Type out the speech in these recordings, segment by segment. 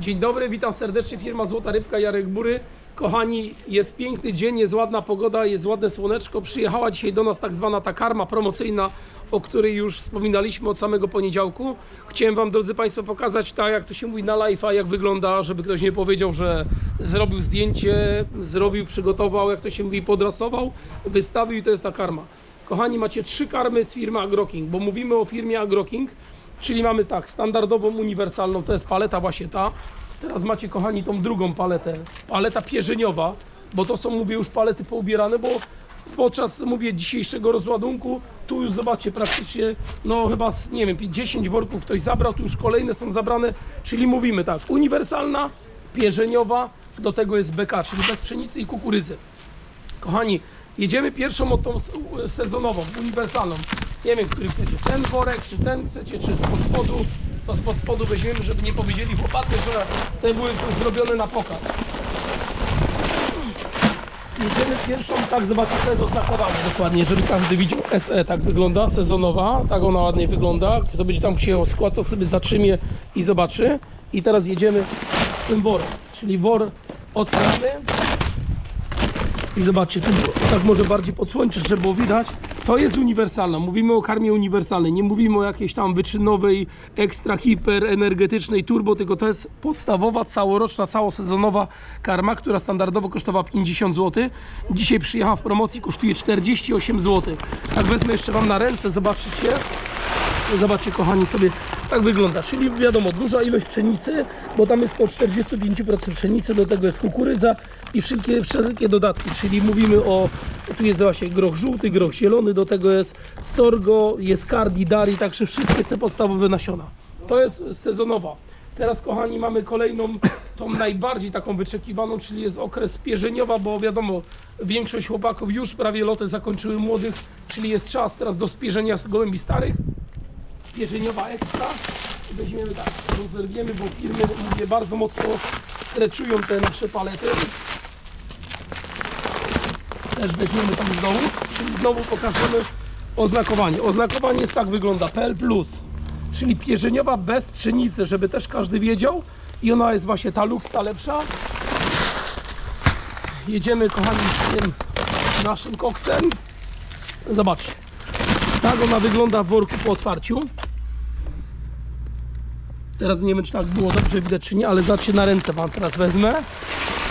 Dzień dobry, witam serdecznie, firma Złota Rybka, Jarek Bury. Kochani, jest piękny dzień, jest ładna pogoda, jest ładne słoneczko. Przyjechała dzisiaj do nas tak zwana ta karma promocyjna, o której już wspominaliśmy od samego poniedziałku. Chciałem Wam, drodzy Państwo, pokazać tak, jak to się mówi na live'a, jak wygląda, żeby ktoś nie powiedział, że zrobił zdjęcie, zrobił, przygotował, jak to się mówi, podrasował, wystawił i to jest ta karma. Kochani, macie trzy karmy z firmy AgroKing, bo mówimy o firmie AgroKing, czyli mamy tak, standardową, uniwersalną, to jest paleta właśnie ta. Teraz macie, kochani, tą drugą paletę, paleta pierzeniowa, bo to są, mówię, już palety poubierane, bo podczas, mówię, dzisiejszego rozładunku, tu już zobaczcie, praktycznie, no chyba, nie wiem, 10 worków ktoś zabrał, tu już kolejne są zabrane, czyli mówimy tak, uniwersalna, pierzeniowa, do tego jest BK, czyli bez pszenicy i kukurydzy. Kochani, jedziemy pierwszą od tą sezonową, uniwersalną. Nie wiem, który chcecie, ten worek, czy ten chcecie, czy spod spodu. To spod spodu weźmiemy, żeby nie powiedzieli chłopacy, że te były zrobione na pokaz. Jedziemy pierwszą, tak to jest oznakowane dokładnie, żeby każdy widział. SE tak wygląda, sezonowa, tak ona ładnie wygląda. Kto będzie tam chciał skład, to sobie zatrzymie i zobaczy. I teraz jedziemy z tym worem, czyli wor otwieramy. I zobaczcie, tu tak może bardziej podsłończyć, żeby było widać. To jest uniwersalna. Mówimy o karmie uniwersalnej. Nie mówimy o jakiejś tam wyczynowej, ekstra, hiper, energetycznej, turbo, tylko to jest podstawowa, całoroczna, całosezonowa karma, która standardowo kosztowała 50 zł. Dzisiaj przyjechała w promocji, kosztuje 48 zł. Tak wezmę jeszcze Wam na ręce, zobaczycie. Zobaczcie kochani sobie, tak wygląda, czyli wiadomo, duża ilość pszenicy, bo tam jest około 45% pszenicy, do tego jest kukurydza i wszelkie, wszelkie dodatki, czyli mówimy o, tu jest właśnie groch żółty, groch zielony, do tego jest sorgo, jest kardi, dari, także wszystkie te podstawowe nasiona. To jest sezonowa. Teraz kochani mamy kolejną, tą najbardziej taką wyczekiwaną, czyli jest okres pierzeniowa, bo wiadomo, większość chłopaków już prawie loty zakończyły młodych, czyli jest czas teraz do spierzenia z gołębi starych pierzeniowa ekstra. Weźmiemy tak, rozerwiemy, bo firmy mówię, bardzo mocno streczują te nasze palety. Też weźmiemy tam z dołu, czyli znowu pokażemy oznakowanie. Oznakowanie jest tak wygląda, PL+, czyli pierzeniowa bez pszenicy, żeby też każdy wiedział. I ona jest właśnie ta lux, ta lepsza. Jedziemy kochani z tym naszym koksem. Zobaczcie. Tak ona wygląda w worku po otwarciu. Teraz nie wiem, czy tak było dobrze widać, czy nie, ale zobaczcie na ręce Wam teraz wezmę.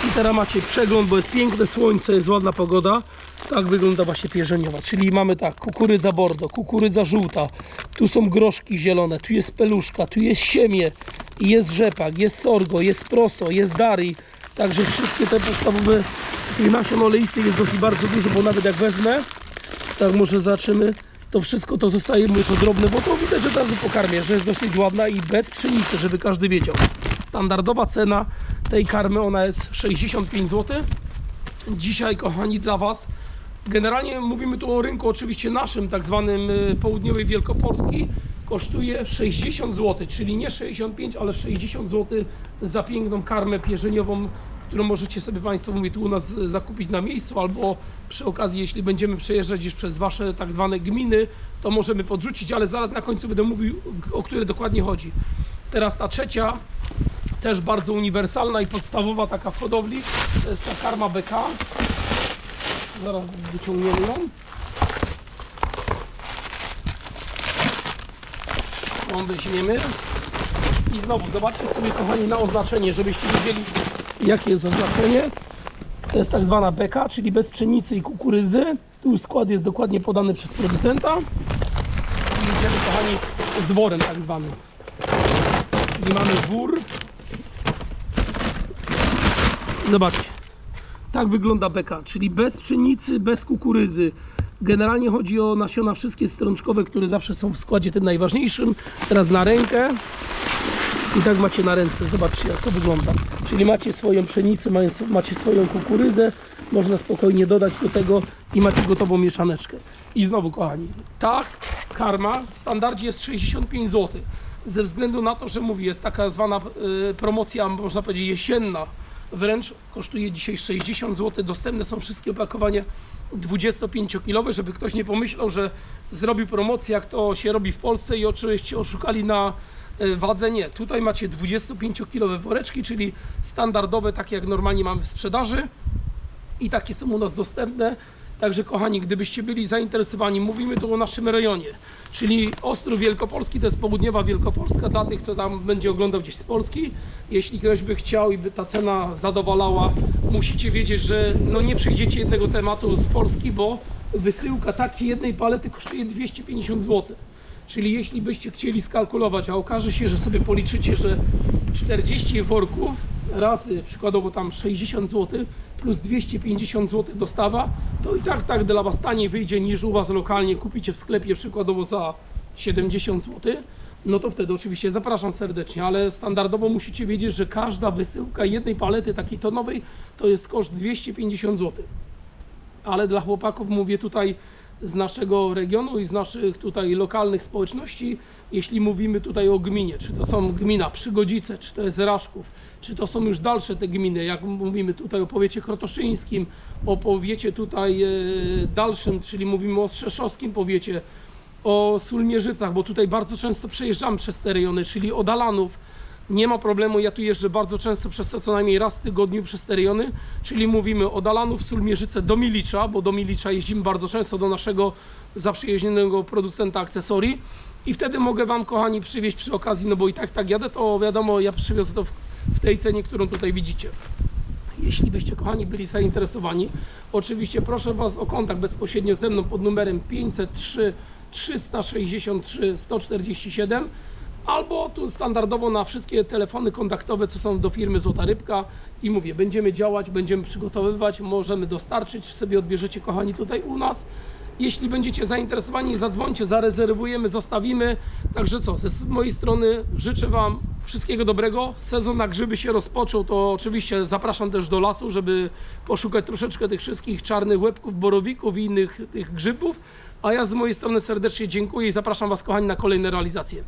I teraz macie przegląd, bo jest piękne słońce, jest ładna pogoda. Tak wygląda właśnie pierzeniowa. Czyli mamy tak, kukurydza bordo, kukurydza żółta. Tu są groszki zielone, tu jest peluszka, tu jest siemię, jest rzepak, jest sorgo, jest proso, jest dari. Także wszystkie te podstawowe tych nasion oleistych jest dosyć bardzo dużo, bo nawet jak wezmę, tak może zaczniemy. To wszystko to zostaje, to drobne, bo to widać od razu po karmie, że jest dosyć ładna i bez pszenicy, żeby każdy wiedział. Standardowa cena tej karmy, ona jest 65 zł. Dzisiaj, kochani, dla Was, generalnie mówimy tu o rynku oczywiście naszym, tak zwanym y, południowej Wielkopolski, kosztuje 60 zł, czyli nie 65, ale 60 zł za piękną karmę pierzeniową, którą możecie sobie Państwo, mówię, tu u nas y, zakupić na miejscu, albo przy okazji, jeśli będziemy przejeżdżać gdzieś przez Wasze tak zwane gminy, to możemy podrzucić, ale zaraz na końcu będę mówił, o które dokładnie chodzi. Teraz ta trzecia, też bardzo uniwersalna i podstawowa taka w hodowli, to jest ta karma BK. Zaraz wyciągniemy ją. Ją weźmiemy. I znowu zobaczcie sobie kochani na oznaczenie, żebyście wiedzieli jakie jest oznaczenie. To jest tak zwana beka, czyli bez pszenicy i kukurydzy. Tu skład jest dokładnie podany przez producenta. I jedziemy kochani z worem tak zwanym. Czyli mamy wór. Zobaczcie. Tak wygląda beka, czyli bez pszenicy, bez kukurydzy. Generalnie chodzi o nasiona wszystkie strączkowe, które zawsze są w składzie tym najważniejszym. Teraz na rękę. I tak macie na ręce, zobaczcie jak to wygląda. Czyli macie swoją pszenicę, macie- swoją kukurydzę, można spokojnie dodać do tego i macie gotową mieszaneczkę. I znowu kochani, tak, karma w standardzie jest 65 zł. Ze względu na to, że mówi, jest taka zwana y, promocja, można powiedzieć jesienna, wręcz kosztuje dzisiaj 60 zł. Dostępne są wszystkie opakowania 25-kilowe, żeby ktoś nie pomyślał, że zrobił promocję, jak to się robi w Polsce i oczywiście oszukali na E, Wadze nie. Tutaj macie 25-kilowe woreczki, czyli standardowe, takie jak normalnie mamy w sprzedaży i takie są u nas dostępne. Także kochani, gdybyście byli zainteresowani, mówimy tu o naszym rejonie, czyli Ostrów Wielkopolski, to jest południowa Wielkopolska, dla tych, kto tam będzie oglądał gdzieś z Polski. Jeśli ktoś by chciał i by ta cena zadowalała, musicie wiedzieć, że no nie przejdziecie jednego tematu z Polski, bo wysyłka takiej jednej palety kosztuje 250 zł. Czyli jeśli byście chcieli skalkulować, a okaże się, że sobie policzycie, że 40 worków razy przykładowo tam 60 zł plus 250 zł dostawa, to i tak tak dla Was taniej wyjdzie niż u Was lokalnie kupicie w sklepie przykładowo za 70 zł. No to wtedy oczywiście zapraszam serdecznie, ale standardowo musicie wiedzieć, że każda wysyłka jednej palety takiej tonowej to jest koszt 250 zł ale dla chłopaków mówię tutaj z naszego regionu i z naszych tutaj lokalnych społeczności, jeśli mówimy tutaj o gminie, czy to są gmina Przygodzice, czy to jest Raszków, czy to są już dalsze te gminy, jak mówimy tutaj o powiecie krotoszyńskim, o powiecie tutaj e, dalszym, czyli mówimy o Strzeszowskim powiecie, o Sulmierzycach, bo tutaj bardzo często przejeżdżamy przez te rejony, czyli o Dalanów, nie ma problemu, ja tu jeżdżę bardzo często przez to co najmniej raz w tygodniu przez te rejony, czyli mówimy o Dalanów, Sulmierzyce do Milicza, bo do Milicza jeździmy bardzo często do naszego zaprzyjaźnionego producenta akcesorii i wtedy mogę Wam kochani przywieźć przy okazji, no bo i tak tak jadę, to wiadomo, ja przywiozę to w, w tej cenie, którą tutaj widzicie. Jeśli byście, kochani, byli zainteresowani, oczywiście proszę Was o kontakt bezpośrednio ze mną pod numerem 503 363 147 albo tu standardowo na wszystkie telefony kontaktowe, co są do firmy Złota Rybka i mówię, będziemy działać, będziemy przygotowywać, możemy dostarczyć, czy sobie odbierzecie, kochani, tutaj u nas. Jeśli będziecie zainteresowani, zadzwońcie, zarezerwujemy, zostawimy. Także co, ze mojej strony życzę Wam wszystkiego dobrego. Sezon na grzyby się rozpoczął, to oczywiście zapraszam też do lasu, żeby poszukać troszeczkę tych wszystkich czarnych łebków, borowików i innych tych grzybów. A ja z mojej strony serdecznie dziękuję i zapraszam Was, kochani, na kolejne realizacje.